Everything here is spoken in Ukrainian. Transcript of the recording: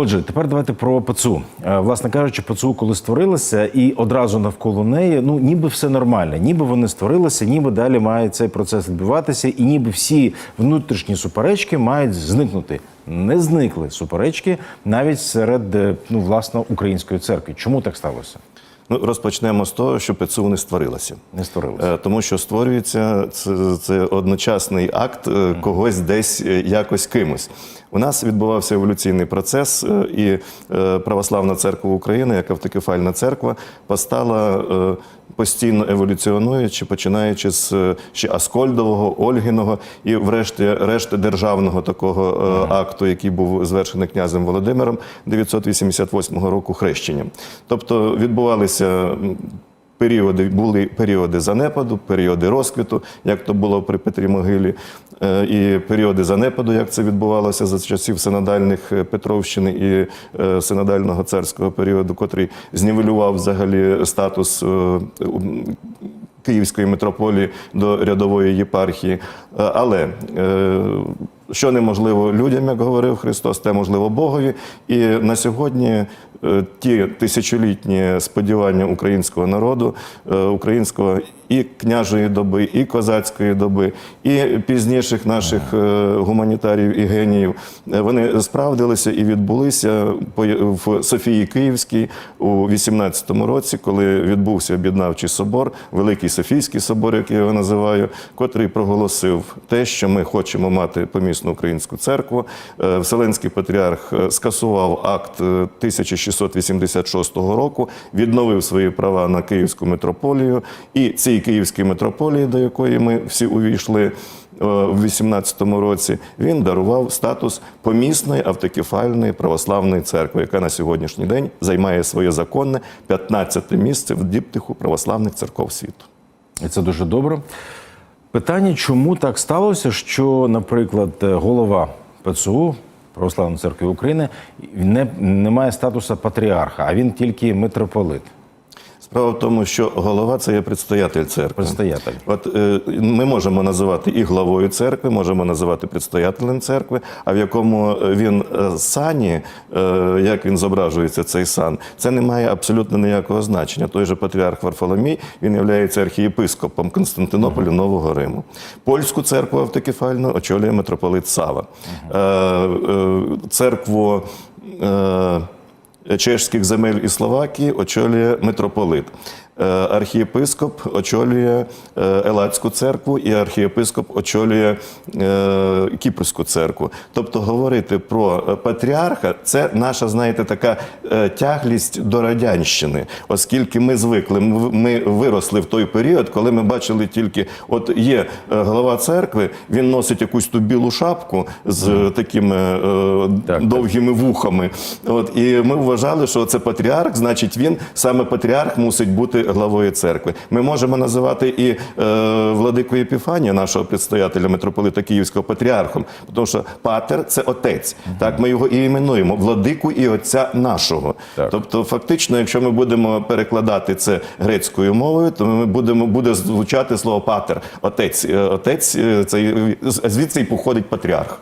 Отже, тепер давайте про ПЦУ. Е, Власне кажучи, ПЦУ, коли створилася, і одразу навколо неї, ну ніби все нормально, ніби вони створилися, ніби далі має цей процес відбуватися, і ніби всі внутрішні суперечки мають зникнути. Не зникли суперечки навіть серед е, ну власно української церкви. Чому так сталося? Ну, розпочнемо з того, що ПЦУ не створилася. Не створилося. Е, Тому що створюється це, це одночасний акт е, когось десь е, якось кимось. У нас відбувався еволюційний процес, і Православна церква України, як автокефальна церква, постала постійно еволюціонуючи, починаючи з ще Аскольдового, Ольгіного і, врешті, решти державного такого акту, який був звершений князем Володимиром 988 року хрещенням. Тобто відбувалися м, періоди, були періоди занепаду, періоди розквіту, як то було при Петрі Могилі, е, і періоди занепаду, як це відбувалося за часів синодальних е, Петровщини і е, синодального царського періоду, котрий знівелював взагалі статус. Київської митрополії до рядової єпархії. Але що неможливо людям, як говорив Христос, те можливо Богові. І на сьогодні ті тисячолітні сподівання українського народу, е, українського і княжої доби, і козацької доби, і пізніших наших е, гуманітарів і геніїв, е, вони справдилися і відбулися в Софії Київській у 18-му році, коли відбувся об'єднавчий собор, Великий Софійський собор, як я його називаю, котрий проголосив те, що ми хочемо мати помісну українську церкву. Е, Вселенський патріарх е, скасував акт е, 1686 року, відновив свої права на Київську митрополію. І цій Київській митрополії, до якої ми всі увійшли е, в 18-му році, він дарував статус помісної автокефальної православної церкви, яка на сьогоднішній день займає своє законне 15 місце в діптиху православних церков світу. І це дуже добре. Питання, чому так сталося, що, наприклад, е, голова ПЦУ Православної церкви України не, не має статусу патріарха, а він тільки митрополит, Справа в тому, що голова це є предстоятель церкви. предстоятель. От е, ми можемо називати і главою церкви, можемо називати предстоятелем церкви, а в якому він е, сані, е, як він зображується, цей сан, це не має абсолютно ніякого значення. Той же патріарх Варфоломій, він є архієпископом Константинополя Нового Риму. Польську церкву автокефальну очолює митрополит Сава. Е, е, Церкву. е, чешських земель і Словакії очолює митрополит. Е, Архієпископ очолює е, Елацьку церкву і архієпископ очолює е, Кіпрську церкву. Тобто говорити про патріарха це наша, знаєте, така тяглість до радянщини, оскільки ми звикли, ми- виросли в той період, коли ми бачили тільки, от є голова церкви, він носить якусь ту білу шапку з такими Так, довгими вухами. От і ми вважали, що це патріарх, значить, він саме патріарх мусить бути главою церкви. Ми можемо називати і е, владику Єпіфанія, нашого предстоятеля митрополита Київського патріархом, тому що патер це отець. Так ми його і іменуємо владику і отця нашого. Так. Тобто, фактично, якщо ми будемо перекладати це грецькою мовою, то ми будемо буде звучати слово патер, отець. Е, Отець е, це звідси і походить патріарх.